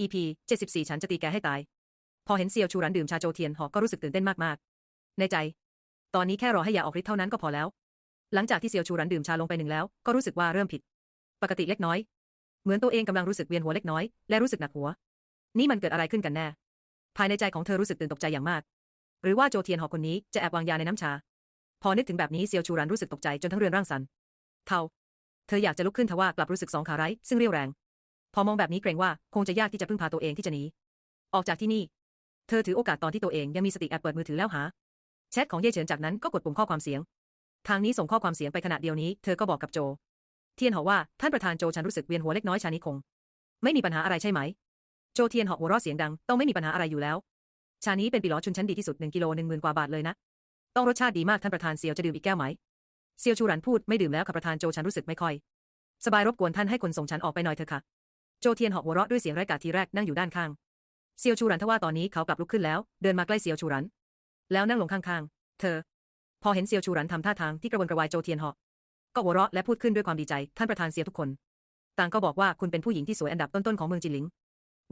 EP 74 ฉันจะตีแกให้ตาย พอเห็นเซียวชูรันดื่มชาโจเทียนหอก็รู้สึกตื่นเต้นมากๆ ในใจ ตอนนี้แค่รอให้ยาออกฤทธิ์เท่านั้นก็พอแล้ว หลังจากที่เซียวชูรันดื่มชาลงไปหนึ่งแล้ว ก็รู้สึกว่าเริ่มผิด ปกติเล็กน้อย เหมือนตัวเองกำลังรู้สึกเวียนหัวเล็กน้อย และรู้สึกหนักหัว นี่มันเกิดอะไรขึ้นกันแน่ ภายในใจของเธอรู้สึกตื่นตกใจอย่างมาก หรือว่าโจเทียนหอคนนี้จะแอบวางยาในน้ำชา พอนึกถึงแบบนี้เซียวชูรันรู้สึกตกใจจนทั้งเรือนร่างสั่นเทาเธออยากจะลุกขึ้นทว่ากลับรู้สึกสองขาไร้ซึ่งเรียวแรง พอมองแบบนี้เกรงว่าคงจะยากที่จะพึ่งพาตัวเองที่จะหนีออกจากที่นี่ เธอถือโอกาสตอนที่ตัวเองยังมีสติแอบเปิดมือถือแล้วหาแชทของเย่เฉินจากนั้นก็กดปุ่มข้อความเสียง ทางนี้ส่งข้อความเสียงไปขณะเดียวนี้เธอก็บอกกับโจ เทียนหอว่าท่านประธานโจฉันรู้สึกเวียนหัวเล็กน้อยชานี้คง ไม่มีปัญหาอะไรใช่ไหม โจเทียนหอหัวเราะเสียงดัง ต้องไม่มีปัญหาอะไรอยู่แล้ว ชานี้เป็นปีหลอชุนชั้นดีที่สุดหนึ่งกิโลหนึ่งหมื่นกว่าบาทเลยนะต้องรสชาติดีมากท่านประธานเซียวจะดื่มอีกแก้วไหมเซียวชูรันพูดไม่ดื่มแล้วค่ะประธานโจฉันรู้สึกไม่ค่อย สบายรบกวนท่านให้คนส่งฉันออกไปหน่อยเถอะค่ะ โจเทียนหอกหัวเราะด้วยเสียงไร้กาทีแรกนั่งอยู่ด้านข้างเซียวชูรันทว่าตอนนี้เขากลับลุกขึ้นแล้ว เดินมาใกล้เซียวชูรัน แล้วนั่งลงข้างๆ เธอ พอเห็นเซียวชูรันทำท่าทางที่กระวนกระวายโจเทียนหอกก็หัวเราะและพูดขึ้นด้วยความดีใจ ท่านประธานเซียวทุกคน ต่างก็บอกว่าคุณเป็นผู้หญิงที่สวยอันดับต้นๆของเมืองจินหลิง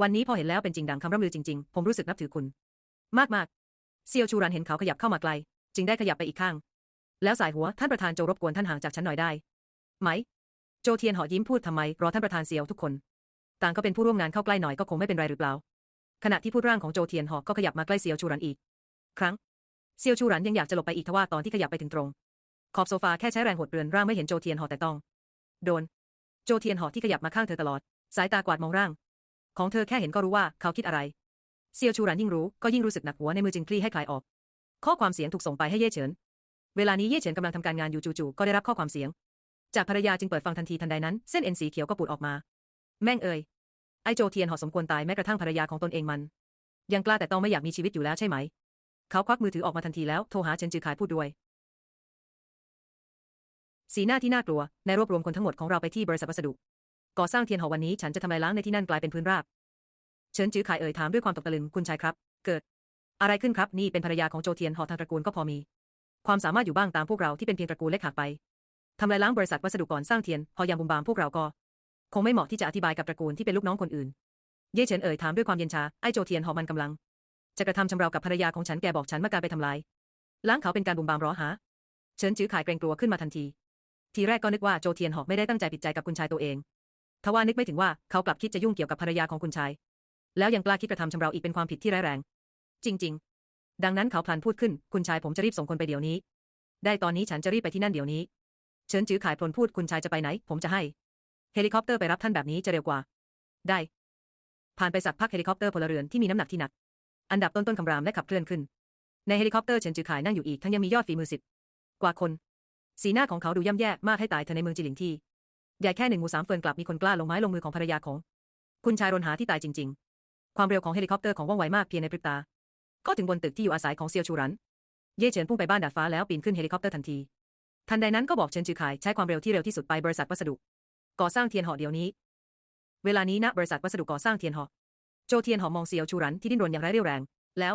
วันนี้พอเห็นแล้วเป็นจริงดังคำร่ำลือจริงๆ ผมรู้สึกนับถือคุณ มากๆ เซียวชูรันเห็นเขาขยับเข้ามาไกล จึงได้ขยับไปอีกข้าง แล้วสายหัวท่านประธานโจรบกวนท่านห่างจากฉันหน่อยได้ ไหม โจเทียนหอยิ้มพูดทำไมรอท่านประธานเซียวทุกคน ต่างก็เป็นผู้ร่วมงานเข้าใกล้หน่อยก็คงไม่เป็นไรหรือเปล่า ขณะที่พูดร่างของโจเทียนหอก็ขยับมาใกล้เซียวชูรันอีก ครั้งเซียวชูรันยังอยากจะหลบไปอีกทว่าตอนที่ขยับไปถึงตรง ขอบโซฟาแค่ใช้แรงหดเรือนร่างไม่เห็นโจเทียนหอแต่ต้อง โดน โจเทียนหอที่ขยับมาข้างเธอตลอด สายตากวาดมองร่าง ของเธอแค่เห็นก็รู้ว่าเขาคิดอะไรเซียวชูรันยิ่งรู้ก็ยิ่งรู้สึกหนักหัวในมือจึงคลี่ให้คลายออก ข้อความเสียงถูกส่งไปให้เย่เฉิน เวลานี้เย่เฉินกำลังทำการงานอยู่จู่ๆก็ได้รับข้อความเสียง จากภรรยาจึงเปิดฟังทันทีทันใดนั้นเส้นเอ็นสีเขียวก็ปูดออกมา แม่งเอ่ย ไอโจเทียนหอสมควรตายแม้กระทั่งภรรยาของตนเองมัน ยังกล้าแต่ต้องไม่อยากมีชีวิตอยู่แล้วใช่ไหม เขาควักมือถือออกมาทันทีแล้วโทรหาเฉินจือขายพูดด้วย สีหน้าที่น่ากลัวในรวบรวมคนทั้งหมดของเราไปที่บริษัทวัสดุก่อสร้างเทียนหอวันนี้ฉันจะทำลายล้างในที่นั่นกลายเป็นพื้นราบ เฉินจือขายเอ่ยถามด้วยความตกตะลึงคุณชายครับ เกิด อะไรขึ้นครับนี่เป็นภรรยาของโจเทียนหอทางตระกูลก็พอมี ความสามารถอยู่บ้างตามพวกเราที่เป็นเพียงตระกูลเล็กหากไปทำลายล้างบริษัทวัสดุก่อนสร้างเทียนพอยามบุมบามพวกเราก็ คงไม่เหมาะที่จะอธิบายกับตระกูลที่เป็นลูกน้องคนอื่น เย่เฉินเอ่ยถามด้วยความเย็นชา ไอ้โจเทียนหอมันกำลัง จะกระทำชำเรากับภรรยาของฉันแกบอกฉันว่าการไปทำลายล้างเขาเป็นการบุมบามร้อหา เฉินจื้อขายเกรงกลัวขึ้นมาทันที ทีแรกก็นึกว่าโจเทียนหอไม่ได้ตั้งใจผิดใจกับคุณชายตัวเอง ทว่านึกไม่ถึงว่าเขากลับคิดจะยุ่งเกี่ยวกับภรรยาของคุณชาย แล้วยังกล้าคิดกระทำชำเราอีกเป็นความผิดที่ร้ายแรง จริง ๆ ดังนั้นเขาพลันพูดขึ้น คุณชายผมจะรีบส่งคนไปเดี๋ยวนี้ ได้ตอนนี้ฉันจะรีบไปที่นั่นเดี๋ยวนี้ เฉินจื้อขายพลพูดคุณชายจะไปไหน ผมจะให้ เฮลิคอปเตอร์ไปรับท่านแบบนี้จะเร็วกว่า ได้ ผ่านไปสักพักเฮลิคอปเตอร์พลเรือนที่มีน้ำหนักที่หนัก อันดับต้นๆคำรามและขับเคลื่อนขึ้น ในเฮลิคอปเตอร์เฉินจือขายนั่งอยู่อีกทั้งยังมียอดฝีมือสิบกว่าคน สีหน้าของเขาดูย่ำแย่มากให้ตายเธอในเมืองจิหลิงที่ใหญ่แค่หนึ่งหมู่สามเฟินกลับมีคนกล้าลงไม้ลงมือของภรรยาของ คุณชายรนหาที่ตายจริง ๆ ความเร็วของเฮลิคอปเตอร์ของว่องไวมากเพียงในพริบตา ก็ถึงบนตึกที่อยู่อาศัยของเซียวชูรัน เย่เฉินพุ่งไปบ้านดาดฟ้าแล้วปีนขึ้นเฮลิคอปเตอร์ทันที ทันใดนั้นก็บอกเฉินจือขายใช้ความเร็วที่เร็วที่สุดไปบริษัทวัสดุ ก่อสร้างเทียนหอเดี๋ยวนี้ เวลานี้ณบริษัทวัสดุก่อสร้างเทียนหอ โจเทียนหอมองเซียวชูรันที่ดิ้นรนอย่างไร้เรี่ยวแรง แล้ว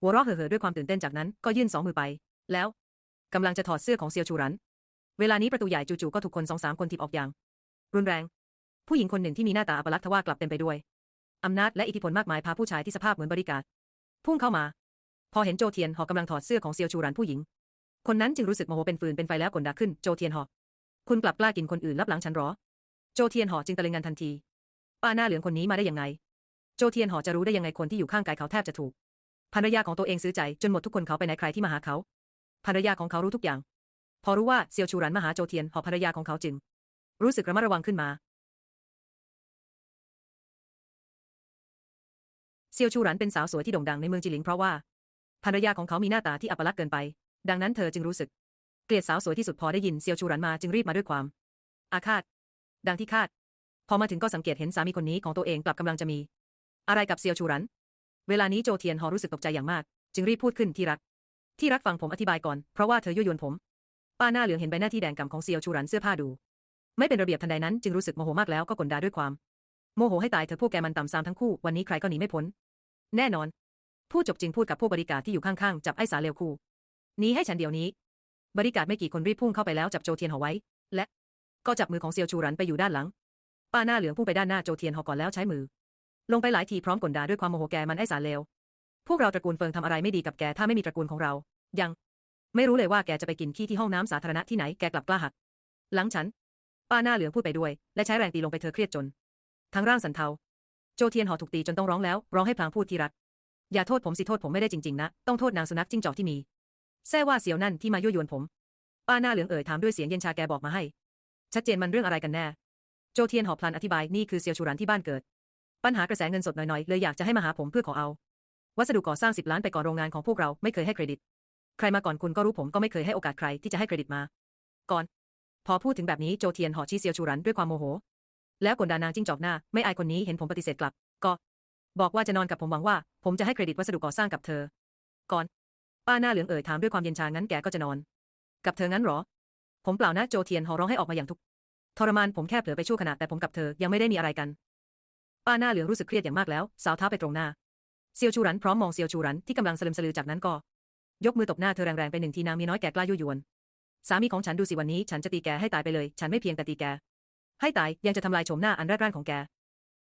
หัวเราะเห่อๆด้วยความตื่นเต้นจากนั้นก็ยื่นสองมือไป แล้วกำลังจะถอดเสื้อของเซียวชูรัน เวลานี้ประตูใหญ่จู่ๆก็ถูกคนสองสามคนถีบออกอย่าง รุนแรง ผู้หญิงคนหนึ่งที่มีหน้าตาอัปลักษณ์ทว่ากลับเต็มไปด้วยอำนาจและอิทธิพลมากมายพาผู้ชายที่สภาพเหมือนบริการพุ่งเข้ามา พอเห็นโจเทียนหอกำลังถอดเสื้อของเซียวชูรันผู้หญิง คนนั้นจึงรู้สึกโมโหเป็นฟืนเป็นไฟแล้วกลด่าขึ้นโจเทียนหอ คุณกลับกล้ากินคนอื่นรับหลังฉันหรอ โจเทียนหอจึงตะลึงงันทันที ป้าหน้าเหลืองคนนี้มาได้ยังไง โจเทียนหอจะรู้ได้ยังไงคนที่อยู่ข้างกายเขาแทบจะถูกภรรยาของตัวเองซื้อใจจนหมดทุกคนเขาไปไหนใครที่มาหาเขาภรรยาของเขารู้ทุกอย่าง พอรู้ว่าเซียวชูรันมาหาโจเทียนหอภรรยาของเขาจึง รู้สึกระมัดระวังขึ้นมาเซียวชูรันเป็นสาวสวยที่โด่งดังในเมืองจิหลิงเพราะว่าภรรยาของเขามีหน้าตาที่อัปลักษณ์เกินไป ดังนั้นเธอจึงรู้สึก เกลียดสาวสวยที่สุดพอได้ยินเซียวชูรันมาจึงรีบมาด้วยความ อาฆาต ดังที่คาด พอมาถึงก็สังเกตเห็นสามีคนนี้ของตัวเองกลับกำลังจะมี อะไรกับเซียวชูรัน เวลานี้โจเทียนหอรู้สึกตกใจอย่างมาก จึงรีบพูดขึ้นที่รัก ที่รักฟังผมอธิบายก่อนเพราะว่าเธอยั่วยวนผม ป้าหน้าเหลืองเห็นใบหน้าที่แดงกำของเซียวชูรันเสื้อผ้าดู ไม่เป็นระเบียบทันใดนั้นจึงรู้สึกโมโหมากแล้วก็กลด่าด้วยความโมโหให้ตายเธอพวกแกมันต่ำซามทั้งคู่วันนี้ใครก็หนีไม่พ้น แน่นอน ผู้จบจึงพูดกับพวกบริการที่อยู่ข้างๆจับไอ้สาเลวคู่หนี้ให้ฉันเดี๋ยวนี้ บริการไม่กี่คนรีบพุ่งเข้าไปแล้วจับโจเทียนหอไว้ และก็จับมือของเซียวชูรันไปอยู่ด้านหลัง ป้าหน้าเหลืองพุ่งไปด้านหน้าโจเทียนหอก่อนแล้วใช้มือ ลงไปหลายทีพร้อมกลด่าด้วยความโมโหแกมันไอ้สารเลวพวกเราตระกูลเฟิงทำอะไรไม่ดีกับแกถ้าไม่มีตระกูลของเรา ยัง ไม่รู้เลยว่าแกจะไปกินขี้ที่ห้องน้ำสาธารณะที่ไหนแกกลับกล้าหัก หลังฉัน ป้าหน้าเหลืองพูดไปด้วย และใช้แรงตีลงไปเธอเครียดจน ทั้งร่างสันเทา โจเทียนหอถูกตีจนต้องร้องแล้ว ร้องให้พลางพูดที่รัก อย่าโทษผมสิโทษผมไม่ได้จริงๆนะ ต้องโทษนางสุนัขจิ้งจอกที่มี แซ่ว่าเสียวนั่นที่มายั่วยวนผม ป้าหน้าเหลืองเอ่ยถามด้วยเสียงเย็นชาแกบอกมาให้ ชัดเจนมันเรื่องอะไรกันแน่ โจเทียนหอพลันอธิบายนี่คือเซียวชูรันที่บ้านเกิด ปัญหากระแสเงินสดหน่อยๆ เลยอยากจะให้มาหาผมเพื่อขอเอา วัสดุก่อสร้างสิบล้านไปก่อนโรงงานของพวกเราไม่เคยให้เครดิต ใครมาก่อนคุณก็รู้ผมก็ไม่เคยให้โอกาสใครที่จะให้เครดิตมา ก่อน พอพูดถึงแบบนี้โจเทียนหอชี้เซียวชูรันด้วยความโมโห แล้วกลดานางจิ้งจอกหน้าไม่อายคนนี้เห็นผมปฏิเสธกลับ ก็ บอกว่าจะนอนกับผมหวังว่า ผมจะให้เครดิตวัสดุก่อสร้างกับเธอ ก่อน ป้าหน้าเหลืองเอ่ยถามด้วยความเย็นชางั้นแกก็จะนอน กับเธองั้นเหรอ ผมเปล่านะโจเทียนหอร้องให้ออกมาอย่างทุกทรมานผมแค่เผลอไปชั่วขณะแต่ผมกับเธอยังไม่ได้มีอะไรกัน ป้าหน้าเหลืองรู้สึกเครียดอย่างมากแล้ว สาวเท้าไปตรงหน้าเซียวชูรันพร้อมมองเซียวชูรันที่กำลังสลึมสลือจากนั้นก็ ยกมือตบหน้าเธอแรงๆไปหนึ่งทีนางมีน้อยแก่กล้ายุยวนสามีของฉันดูสิวันนี้ ฉันจะตีแกให้ตายไปเลย ฉันไม่เพียงแต่ตีแก ให้ตายยังจะทำลายโฉมหน้าอันแรกร่านของแก